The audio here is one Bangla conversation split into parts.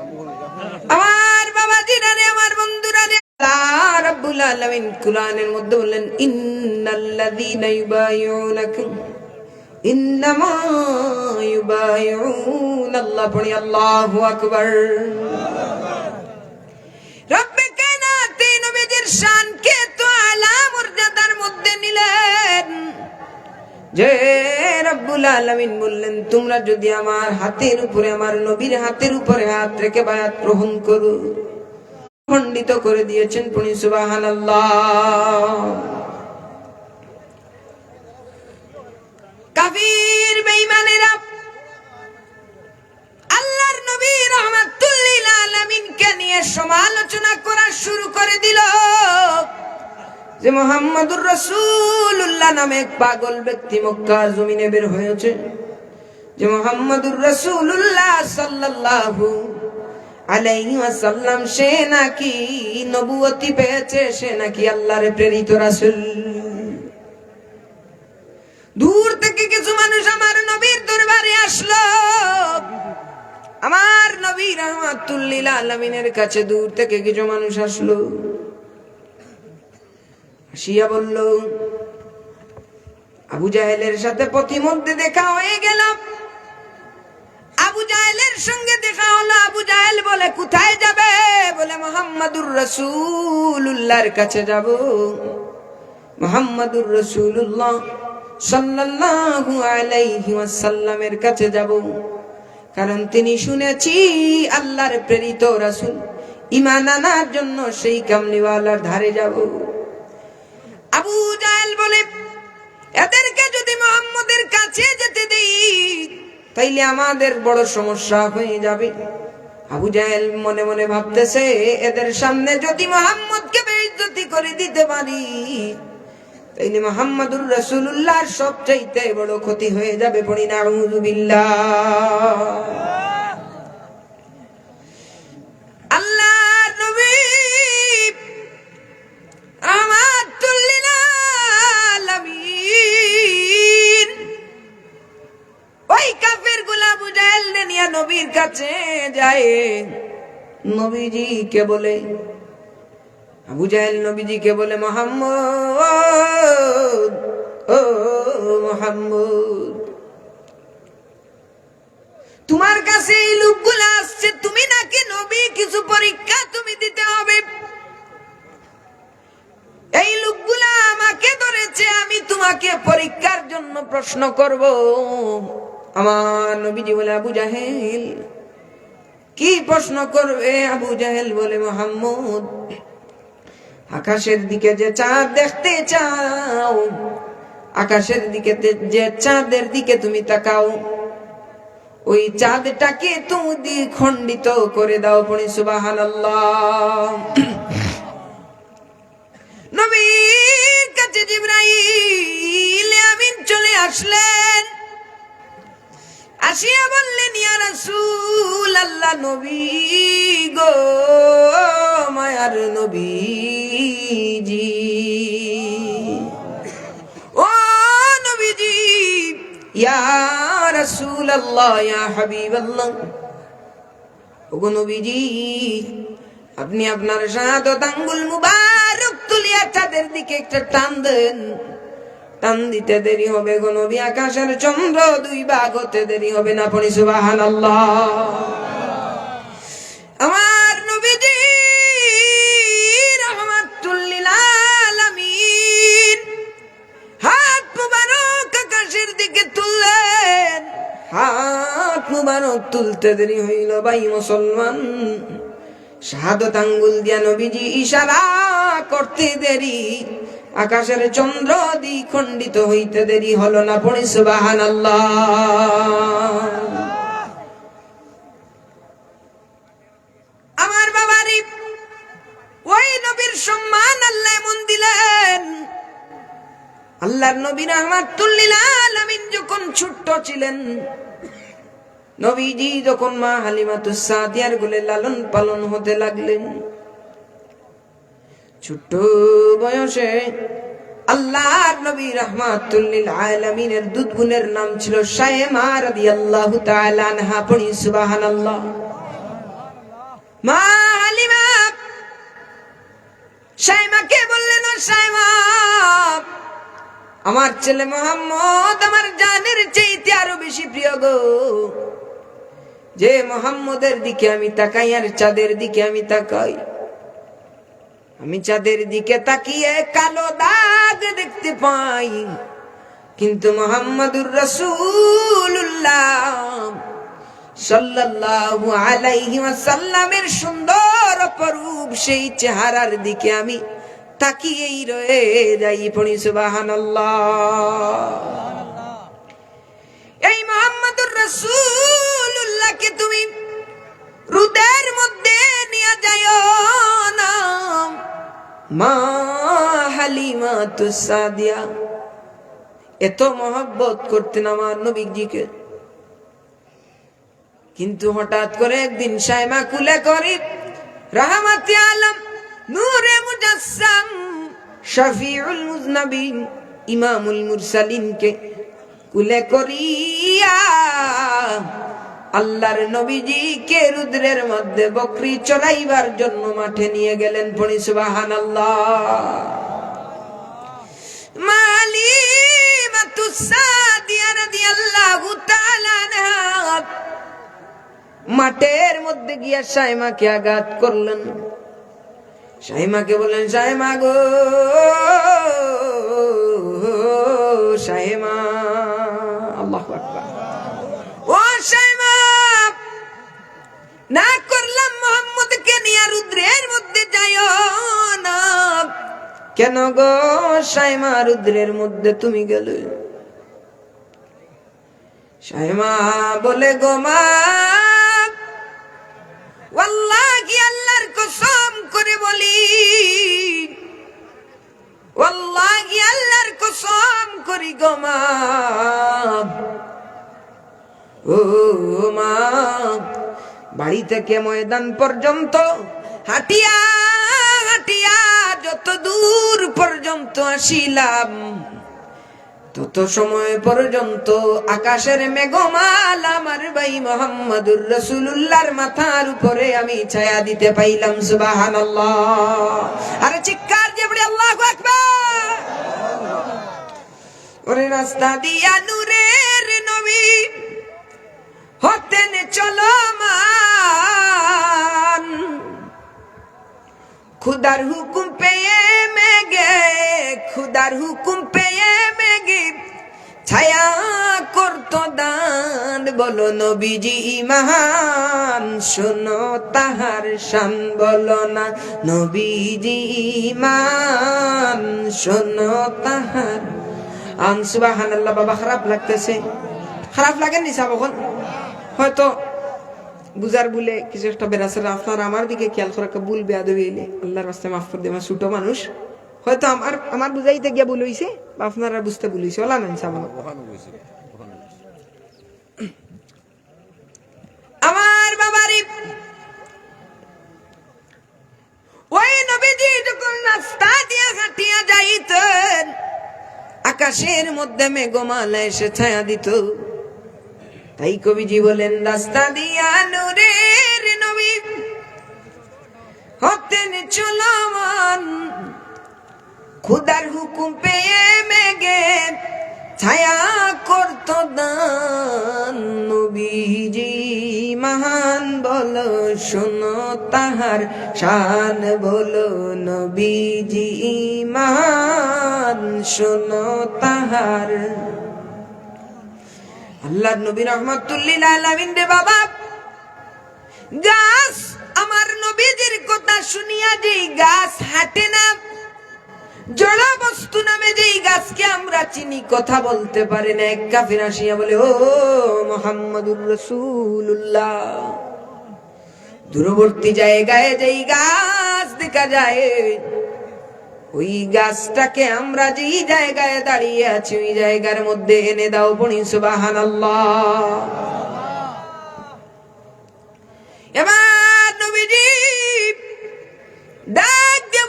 আমার বাবা জিরারে আমার বন্ধুরা রে রাব্বুল আলামিন কুরআনের মধ্যে বললেন, ইন্নাল্লাযীনা ইউবাইউনাকুম, ইন্নামা ইউবাইউন আল্লাহ পড়ি, আল্লাহু আকবার। রব্বে কায়নাতে নবীজির শানকে তো আলা মর্যাদার মধ্যে নিলেন। যে রব্বুল আলামিন বললেন, তোমরা যদি আমার হাতের উপরে, আমার নবীর হাতের উপরে হাত রেখে বায়াত গ্রহণ করো। খণ্ডিত করে দিয়েছেন পুনি নিয়ে সমালোচনা করা শুরু করে দিল। যে মোহাম্মদুর রসুল্লাহ নামে এক পাগল ব্যক্তি মক্কা জমিনে বের হয়েছে। যে মোহাম্মদুর রসুল্লাহ সাল্লাল্লাহু আলাইহি ওয়াসাল্লাম, সে নাকি নবুয়তি পেয়েছে, সে নাকি আল্লাহর প্রেরিত রাসূল। দূর থেকে কিছু মানুষ আমার নবীর দরবারে আসলো। আমার নবী রহমাতুল্লিল আলমিনের কাছে দূর থেকে কিছু মানুষ আসলো। আসিয়া বলল, আবু জাহেলের সাথে প্রতিমধ্যে দেখা হয়ে গেল। আবু জাহেলের সঙ্গে দেখা হলো, আবু জাহেল বলে, কোথায় যাবে? বলে, মোহাম্মদুর রসুল্লাহর কাছে যাব। মোহাম্মদুর রসুল্লাহ সাল্লাল্লাহু আলাইহি ওয়াসাল্লামের কাছে যাব। কারণ তিনি শুনেছি, আল্লাহর প্রেরিত রাসূল, ঈমান আনার জন্য সেই কামলিওয়ালার ধারে যাব। আবু জাহেল বলে, এদেরকে যদি মোহাম্মদের কাছে যেতে দেই, তাইলে আমাদের বড় সমস্যা হয়ে যাবে। আবু জাহেল মনে মনে ভাবতেছে, এদের সামনে যদি মোহাম্মদকে বেইজ্জতি করে দিতে পারি, তাইলে মোহাম্মদুর রাসূলুল্লাহর সবচাইতে বড় ক্ষতি হয়ে যাবে পড়ি না নবীর কাছে যায়। নবীজি কে বলে, আবু জাহেল নবীজিকে বলে, মোহাম্মদ, ও মোহাম্মদ, তোমার কাছে এই লোকগুলো আসছে, তুমি নাকি নবী? কিছু পরীক্ষা তুমি দিতে হবে। এই লোকগুলা আমাকে ধরেছে, আমি তোমাকে পরীক্ষার জন্য প্রশ্ন করব। আমার নবীজি বলে, আবু জাহেল, কি প্রশ্ন করবে আবু জাহেল? বলে, মোহাম্মদ, আকাশের দিকে যে চাঁদ দেখতে চাও, আকাশের দিকে যে চাঁদের দিকে তুমি তাকাও, ওই চাঁদটাকে তুমি খণ্ডিত করে দাও পড়ি সুবাহান নবীর কাছে জিব্রাইল, আমিন চলে আসলেন। আসিয়া বললেন, ইয়া আল্লাহ নবী গো, মায়ার নবীজি। ও নবীজি, ইয়া রাসূল আল্লাহ ইয়া হাবিব আল্লাহ ওগো নবীজি, আপনি আপনার শাহাদত আঙ্গুল মুবারক তুলিয়া চাঁদের দিকে একটা টান দেন। টান দিতে দেরি হবে গো আকাশের চন্দ্র দুই ভাগ হতে দেরি হবে না পড়ি সুবাহান আমার নবীজি রহমাতুল্লিল আলামিন, হাত মুবারক আকাশের দিকে তুললেন। হাত মুবারক তুলতে দেরি হইল ভাই মুসলমান। শাহাদত আঙ্গুল দিয়া নবীজি ইশারা করতে দেরি। আকাশের চন্দ্র দ্বিখণ্ডিত হইতে দেরি হলো না পড়ি সুবাহান আমার বাবারি, ওই নবীর সম্মান আল্লাহ এমন দিলেন। আল্লাহর নবী রহমাতুল্লিল আলামিন যখন ছোট্ট ছিলেন, নবীজি যখন মা হালিমাতুস সাদিয়ার গুলে লালন পালন হতে লাগলেন ছোট্ট বয়সে আল্লাহর নবী রহমাতুল্লিল আলামিনের দুধ গুণের নাম ছিল শায়মা রাদিয়াল্লাহু তাআলা আনহা। পড়ি, সুবহানাল্লাহ। মা হালিমা সাইমাকে বললেন, ও সাইমা আমার ছেলে মোহাম্মদ আমার জানের চাইতে আরও বেশি প্রিয় গো। যে মোহাম্মদের দিকে আমি তাকাই আর চাঁদের দিকে আমি তাকাই। আমি চাঁদের দিকে তাকিয়ে কালো দাগ দেখতে পাই, কিন্তু মোহাম্মদুর রসুল্লাহ সাল্লাল্লাহু আলাইহি ওয়াসাল্লামের সুন্দর অপরূপ সেই চেহারার দিকে আমি তাকিয়েই রয়ে যাই পড়ি, সুবহানাল্লাহ। তুসাদিয়া এত মহব্বত করতেন আমার নবীজিকে। কিন্তু হঠাৎ করে একদিন সাইমা কুলে করি, রাহমাতি আলম, নূরে মুজাসসাম মুজনবিন, ইমামুল কুলে করিয়া, আল্লাহর নবীজি কে রুদ্রের মধ্যে বকরি চড়াইবার জন্য মাঠে নিয়ে গেলেন। পড়ি, সুবহানাল্লাহ। মাঠের মধ্যে গিয়া সাইমাকে আঘাত করলেন। সাইমাকে বললেন সাইমা গো সাইমা আল্লাহ আকবার। কেন গো সাইমা রুদ্রের মধ্যে তুমি গেলে? সাইমা বলে, গো মা, ওয়াল্লাহি আল্লাহর কসম করে বলি, ওয়াল্লাহি আল্লাহর কসম করি গো মা, ও মা, বাড়ি থেকে ময়দান পর্যন্ত হাঁটিয়া হাঁটিয়া যত দূর পর্যন্ত আসিলাম, তত সময় পর্যন্ত আকাশের মেঘমাল আমার ভাই মোহাম্মদুর রসুল্লাহর মাথার উপরে আমি ছায়া দিতে পাইলাম সুবাহান আরে চিৎকার যে বলে, আল্লাহ ওরে রাস্তা দিয়া নূরের নবী খুদার হুকুম পেয়ে মেগে খুদার হুকুম পেয়ে মেগে ছায়া করত দান বলো নবীজি মহান শোনো তাহার শান বলো না নবীজি মান শোনো তাহার আনসুবাহান আল্লাহ বাবা খারাপ লাগতেছে খারাপ লাগেনি সাবখন হয়তো বুজার বলে কিছু একটা বেড়াচ্ছে আপনার আমার দিকে খেয়াল করে একটা ভুল বেয়াদ আল্লাহর রাস্তায় মাফ করে দেওয়া ছোট মানুষ। হয়তো আমার আমার বুঝাইতে গিয়া ভুল হইছে, বা আপনারা বুঝতে ভুল হইছে, ওলা নেন সামনে আমার বাবারি। ওই নবীজি যখন রাস্তা দিয়ে হাঁটিয়া যাইতেন, আকাশের মধ্যে মেঘমালা এসে ছায়া দিত। তাই কবিজি বলেন, রাস্তা দিয়া নূরের নবী হতেন চলমান। খুদার হুকুম পেয়ে মেগে ছায়া করত দান। নবীজি মহান বল শোনো তাহার শান। বলো, নবীজি মহান শোনো তাহার আল্লাহ নবী রহমতুল্লিল রে বাবা। গাছ, আমার নবীজির কথা শুনিয়া যেই গাছ হাঁটে না জড় বস্তু নামে যেই গাছকে আমরা চিনি, কথা বলতে পারে না। এক কাফির আসিয়া বলে, ও মোহাম্মদুর রসুল্লাহ দূরবর্তী জায়গায় যেই গাছ দেখা যায় ওই গাছটাকে আমরা যেই জায়গায় দাঁড়িয়ে আছি, ওই জায়গার মধ্যে এনে দাও পড়ি সুবাহান এবার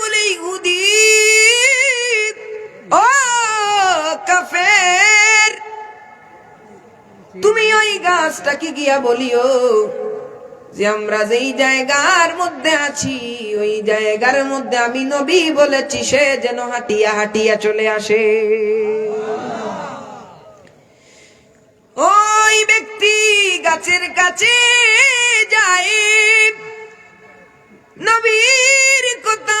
বলে, ইহুদি কাফের, তুমি ওই গাছটাকে গিয়া বলিও যে আমরা যেই জায়গার মধ্যে আছি, ওই জায়গার মধ্যে আমি নবী বলেছি, সে যেন হাঁটিয়া হাঁটিয়া চলে আসে। ওই ব্যক্তি গাছের কাছে যায়। নবীর কথা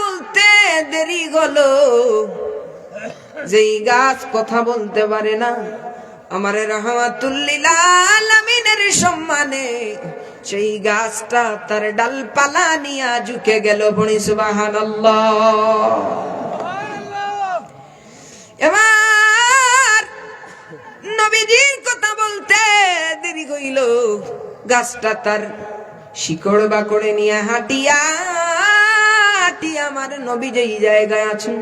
বলতে দেরি হলো। যেই গাছ কথা বলতে পারে না, আমার রহমাতুল্লিল আলামিনের সম্মানে সেই গাছটা তার ডালপালা নিয়া ঝুঁকে গেল বনি, সুবহানাল্লাহ। এবার নবীজির কথা বলতে দেরি হইল। গাছটা তার শিকড় বাকড়ে নিয়ে হাঁটিয়া হাঁটিয়া আমার নবী যেই জায়গায় আছেন,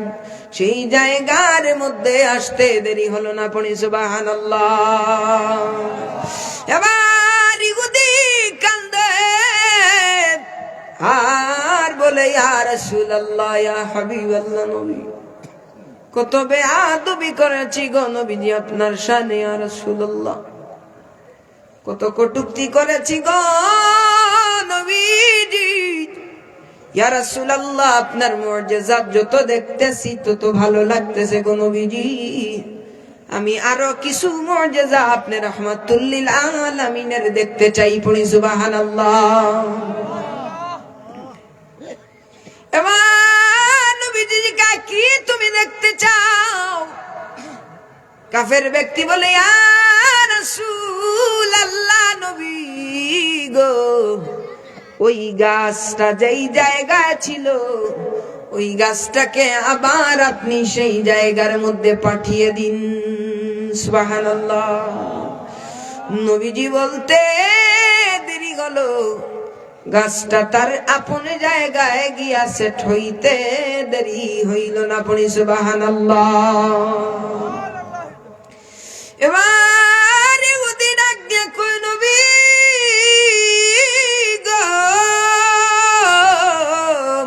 সেই জায়গার মধ্যে আসতে দেরি হলো না পড়ি সুবাহান এবার আর বলে, ইয়া রাসূলুল্লাহ, ইয়া হাবিবাল্লাহ নবী, কত বেআদবি করেছি গো নবীজি আপনার শানে, ইয়া রাসূলুল্লাহ, কত কটুক্তি করেছি গো নবীজি, ইয়া রাসূলুল্লাহ, আপনার মুজিজাত যত দেখতেছি তত ভালো লাগতেছে গো নবীজি, আমি আরও কিছু মুজিজা আপনি রাহমাতুল লিল আলামিনের দেখতে চাই পড়ি, সুবহানাল্লাহ কা তুমি দেখতে চাও? কাফের ব্যক্তি বলে, "ইয়া রাসূলুল্লাহ নবী গো, ওই গাছটা যেই জায়গায় ছিল, ওই গাছটাকে আবার আপনি সেই জায়গার মধ্যে পাঠিয়ে দিন। সুবহানাল্লাহ। নবীজি বলতে দেরি হলো। গাছটা তার আপন জায়গায় গিয়া সেট হইতে দেরি হইল না পড়ি, সুবহানাল্লাহ। এবার ইহুদি ডাক দিয়ে কই নবী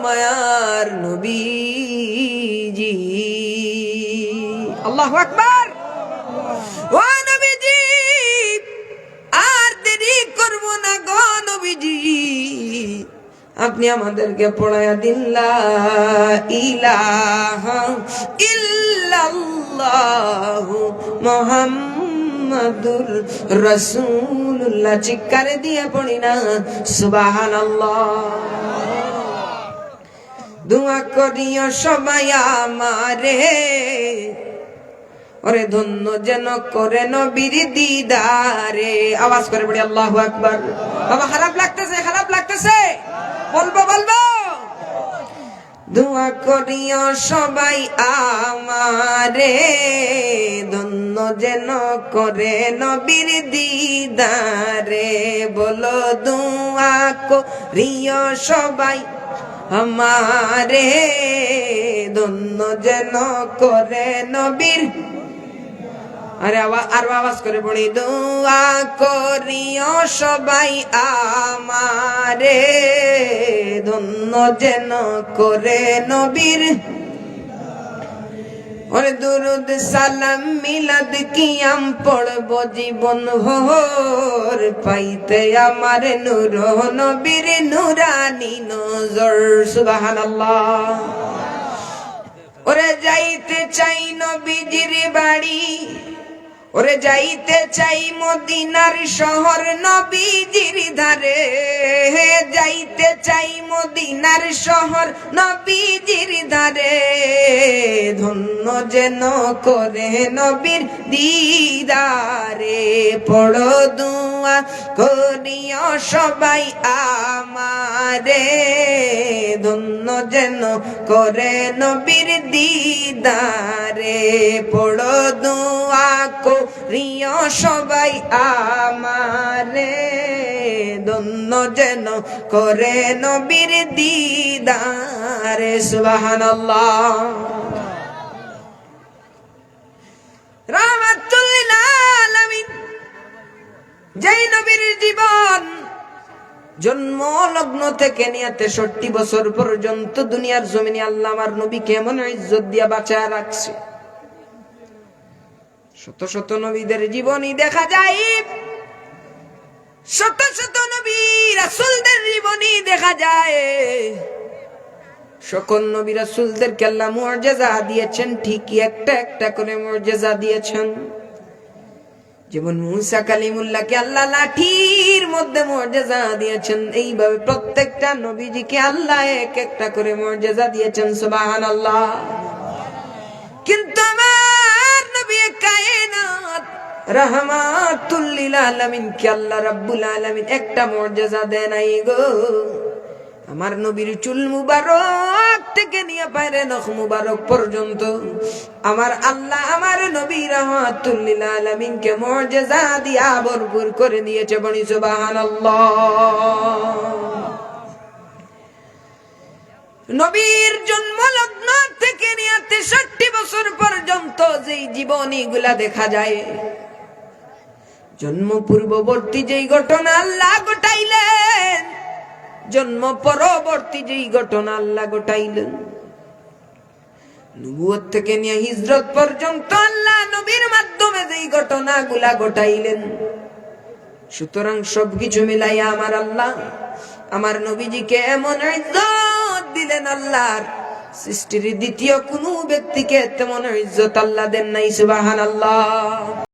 মায়ার নবীজি। আল্লাহু আকবার। আপনি আমাদেরকে পড়ায়া দিন মুহাম্মাদুর রাসূলুল্লাহ। চিৎকার দিয়ে পড়ি না, সুবহানাল্লাহ। দোয়া করিও সবাই আমারে। ওরে ধন্য যেন করে নবীর দিদারে। আওয়াজ করে পড়ি, আল্লাহ আকবার। বাবা, খারাপ লাগতেছে খারাপ লাগতেছে। বলব বলব। দোয়া করিও সবাই আমারে ধন্য যেন করে নবীর দিদারে। বলো, দোয়া করিও সবাই আমারে ধন্য যেন করে নবীর আরে আরও আওয়াজ করে পড়ি। দোয়া করিও সবাই আমারে, ধন্য যেন করে নবীর। ওরে দুরুদ, সালাম, মিলাদ, কিয়াম পড়ব জীবন ভোর। পাইতে আমার নূর, নবীর নুরানি নজর। সুবহানাল্লাহ। ওরে যাইতে চাই নবীজির ওরে যাইতে চাই মদিনার শহর নবীজির ধারে। যাইতে চাই মদিনার শহর নবীজির ধারে। ধন্য যেন করে নবীর দিদারে। পড়ো দুয়া করিও সবাই আমারে। ধন্য যেন করে নবীর দিদারে। পড়ো দুয়া করিও সবাই, আমারে ধন্য যেন করে নবীর দিদারে আলামিন, যেই নবীর জীবন জন্ম লগ্ন থেকে নিয়ে তেষট্টি বছর পর্যন্ত দুনিয়ার জমিনে আল্লাহ আমার নবী কেমন ইজ্জত দিয়া বাঁচায় রাখছে। শত শত নবীদের জীবনী দেখা যায়। শত শত নবী রাসূলদের জীবনী দেখা যায়। সকল নবী রাসূলদেরকে আল্লাহ মুআজিজা দিয়েছেন, ঠিকই একটা একটা করে মুআজিজা দিয়েছেন। যেমন মুসা কালিমুল্লাহকে আল্লাহ লাঠির মধ্যে মর্যাদা দিয়েছেন, এইভাবে প্রত্যেকটা নবীজিকে আল্লাহ এক একটা করে মর্যাদা দিয়েছেন, সুবহানাল্লাহ। কিন্তু কায়নাত রহমাতুল লিল আলামিন কে আল্লাহ রাব্বুল আলামিন একটা মর্যাদা দেন নাই গো। আমার নবীর চুল মুবারক থেকে নিয়ে পায়রে নখ মুবারক পর্যন্ত আমার আল্লাহ আমার নবী রহমাতুল লিল আলামিন কে মর্যাদা দিয়া ভরপুর করে দিয়েছে বনি সুবহানাল্লাহ। নবীর জন্ম লগ্ন থেকে নিয়ে তেষট্টি বছর পর্যন্ত যেই জীবনী গুলা দেখা যায় জন্ম পূর্ববর্তী যেই ঘটনা আল্লাহ ঘটাইলেন জন্ম পরবর্তী যেই ঘটনা আল্লাহ ঘটাইলেন। নবুয়ত থেকে নিয়ে হিজরত পর্যন্ত আল্লাহ নবীর মাধ্যমে যেই ঘটনা গুলা ঘটাইলেন। সুতরাং সবকিছু মিলাইয়া আমার আল্লাহ, আমার নবীজিকে এমন ইজ্জত দিলেন আল্লাহর। সৃষ্টির দ্বিতীয় কোনো ব্যক্তিকে তেমন ইজ্জত আল্লাহ দেন নাই সুবাহান আল্লাহ